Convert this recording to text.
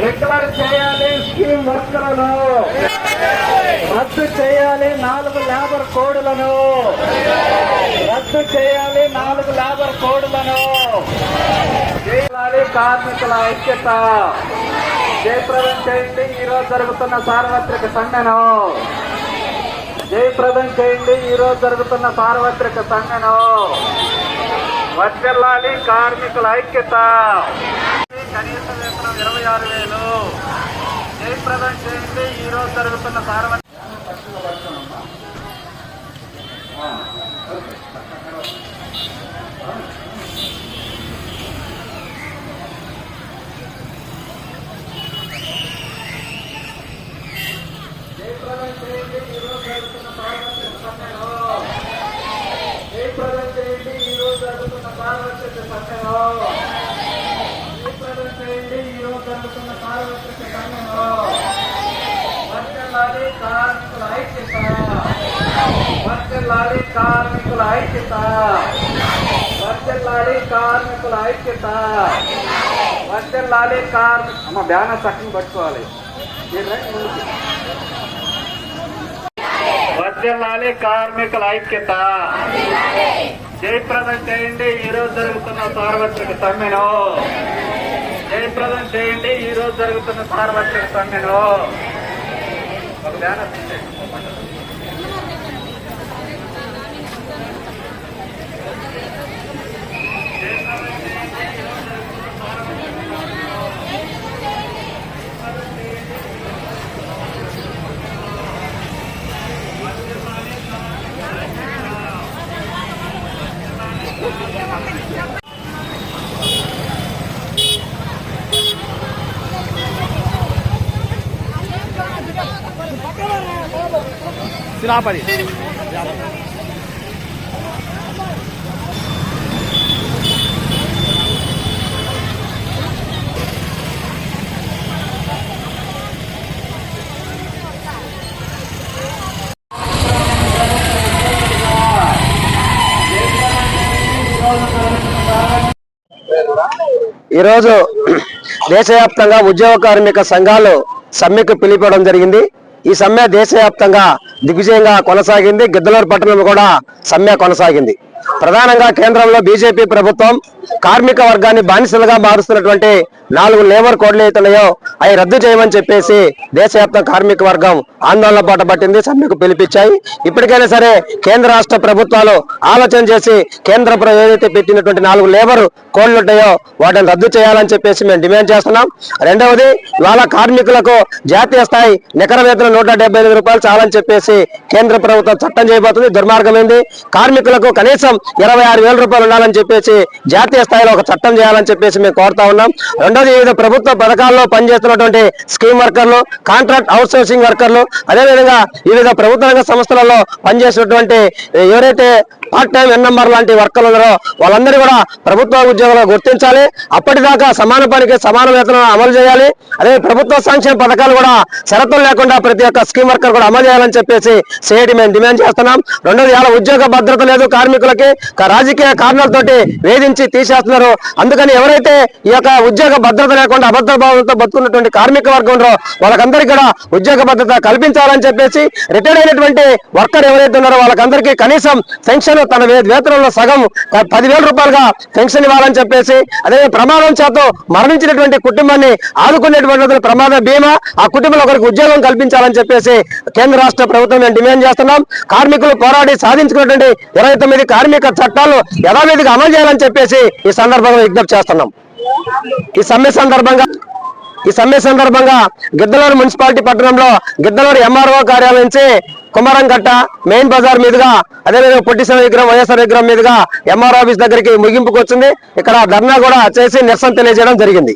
Regular చేయాలి scheme వర్కర్లను రద్దు చేయాలి నాలుగు లేబర్ కోడులను. రద్దు చేయాలి నాలుగు లేబర్ కోడులను. చేయాలి కార్మికుల ఐక్యత. జయప్రదం చేయండి ఈరోజు జరుగుతున్న సార్వత్రిక సమ్మెను జయప్రదం చేయండి ఈ రోజు జరుగుతున్న సార్వత్రిక సమ్మెను వర్తిల్లాలి కార్మికుల ఐక్యత. కనీస వేతనం ఇరవై ఆరు వేలు. జయప్రదం చేయండి ఈ రోజు జరుగుతున్న సార్వత్రిక జయప్రదం చేయండి ఈ రోజు జరుగుతున్న సార్వత్రిక సమ్మెను జయప్రదం చేయండి ఈ రోజు జరుగుతున్న సార్వత్రిక సమ్మెను జయప్రదం చేయండి ఈ రోజు జరుగుతున్న సార్వత్రిక సమ్మెను వర్తిల్లాలి కార్మికుల ఐక్యత వర్తిల్లాలి కార్మికుల ఐక్యత వర్తిల్లాలి కార్మికుల ఐక్యత వర్తిల్లాలి కార్మిక అమ్మ బ్యానర్ చక్కని పట్టుకోవాలి మీరు రండి ముందుకు. వర్ధిల్లాలి కార్మికుల ఐక్యత జయప్రదం చేయండి ఈ రోజు జరుగుతున్న సార్వత్రిక సమ్మెను జయప్రదం చేయండి ఈ రోజు జరుగుతున్న సార్వత్రిక సమ్మెను ఒక బ్యానర్ తీసేయండి. సిరాపడి ఈరోజు దేశవ్యాప్తంగా ఉద్యోగ కార్మిక సంఘాలు సమ్మెకు పిలిపడం జరిగింది ఈ సమ్మె దేశవ్యాప్తంగా దిగ్విజయంగా కొనసాగింది. గిద్దలూరు పట్టణంలో కూడా సమ్మె కొనసాగింది. ప్రధానంగా కేంద్రంలో బీజేపీ ప్రభుత్వం కార్మిక వర్గాన్ని బానిసలుగా మారుస్తున్నటువంటి నాలుగు లేబర్ కోడ్లు అవుతున్నాయో అవి రద్దు చేయమని చెప్పేసి దేశవ్యాప్త కార్మిక వర్గం ఆందోళన పాట పట్టింది సమ్మెకు పిలిపించాయి. ఇప్పటికైనా సరే కేంద్ర రాష్ట్ర ప్రభుత్వాలు ఆలోచన చేసి కేంద్ర ఏదైతే పెట్టినటువంటి నాలుగు లేబర్ కోడ్లు ఉంటాయో వాటిని రద్దు చేయాలని చెప్పేసి మేము డిమాండ్ చేస్తున్నాం. రెండవది ఇవాళ కార్మికులకు జాతీయ స్థాయి నికర వేతనం నూట రూపాయలు చాలని చెప్పేసి కేంద్ర ప్రభుత్వం చట్టం చేయబోతుంది దుర్మార్గమైంది. కార్మికులకు కనీసం ఇరవై ఆరు వేల రూపాయలు ఉండాలని చెప్పేసి జాతీయ స్థాయిలో ఒక చట్టం చేయాలని చెప్పేసి మేము కోరుతా ఉన్నాం. రెండోది వివిధ ప్రభుత్వ పథకాల్లో పనిచేస్తున్నటువంటి స్కీమ్ వర్కర్లు కాంట్రాక్ట్ అవుట్ సోర్సింగ్ వర్కర్లు అదేవిధంగా వివిధ ప్రభుత్వ రంగ సంస్థలలో పనిచేసినటువంటి ఎవరైతే పార్ట్ టైం ఎన్ఎంఆర్ లాంటి వర్కర్లు ఉన్నారో వాళ్ళందరూ కూడా ప్రభుత్వ ఉద్యోగులు గుర్తించాలి. అప్పటిదాకా సమాన పనికి సమాన వేతనం అమలు చేయాలి. అదే ప్రభుత్వ సంక్షేమ పథకాలు కూడా షరతులు లేకుండా ప్రతి ఒక్క స్కీమ్ వర్కర్ కూడా అమలు చేయాలని చెప్పేసి సిఐటి మేము డిమాండ్ చేస్తున్నాం. రెండోది ఇలా ఉద్యోగ భద్రత లేదు కార్మికులకి. రాజకీయ కారణాలతోటి వేధించి తీసేస్తున్నారు. అందుకని ఎవరైతే ఈ యొక్క ఉద్యోగ భద్రత లేకుండా అభద్ర భావంతో బతుకున్నటువంటి కార్మిక వర్గం ఉన్నారో వాళ్ళకందరికీ కూడా ఉద్యోగ భద్రత కల్పించాలని చెప్పేసి రిటైర్డ్ అయినటువంటి వర్కర్ ఎవరైతే ఉన్నారో వాళ్ళకందరికీ కనీసం పెన్షన్ తన వేతనంలో సగం పదివేల రూపాయలుగా పెన్షన్ ఇవ్వాలని చెప్పేసి అదే ప్రమాదం చేత మరణించినటువంటి కుటుంబాన్ని ఆదుకునేటువంటి ప్రమాద బీమా ఆ కుటుంబంలో ఒకరికి ఉద్యోగం కల్పించాలని చెప్పేసి కేంద్ర రాష్ట్ర ప్రభుత్వం మేము డిమాండ్ చేస్తున్నాం. కార్మికులు పోరాడి సాధించుకున్నటువంటి ఇరవై తొమ్మిది కార్మిక చట్టాలు యథావిధిగా అమలు చేయాలని చెప్పేసి ఈ సందర్భంగా విజ్ఞప్తి చేస్తున్నాం. ఈ సమ్మె సందర్భంగా ఈ సమ్మె సందర్భంగా గిద్దలూరు మున్సిపాలిటీ పట్టణంలో గిద్దలూరు ఎంఆర్ఓ కార్యాలయం నుంచి కుమారంకట్ట మెయిన్ బజార్ మీదుగా అదేవిధంగా పొట్టిసిన విగ్రహం వైఎస్ఆర్ విగ్రహం మీదుగా ఎంఆర్ ఆఫీస్ దగ్గరికి ముగింపుకు వచ్చింది ఇక్కడ ధర్నా కూడా చేసి నిరసన తెలియజేయడం జరిగింది.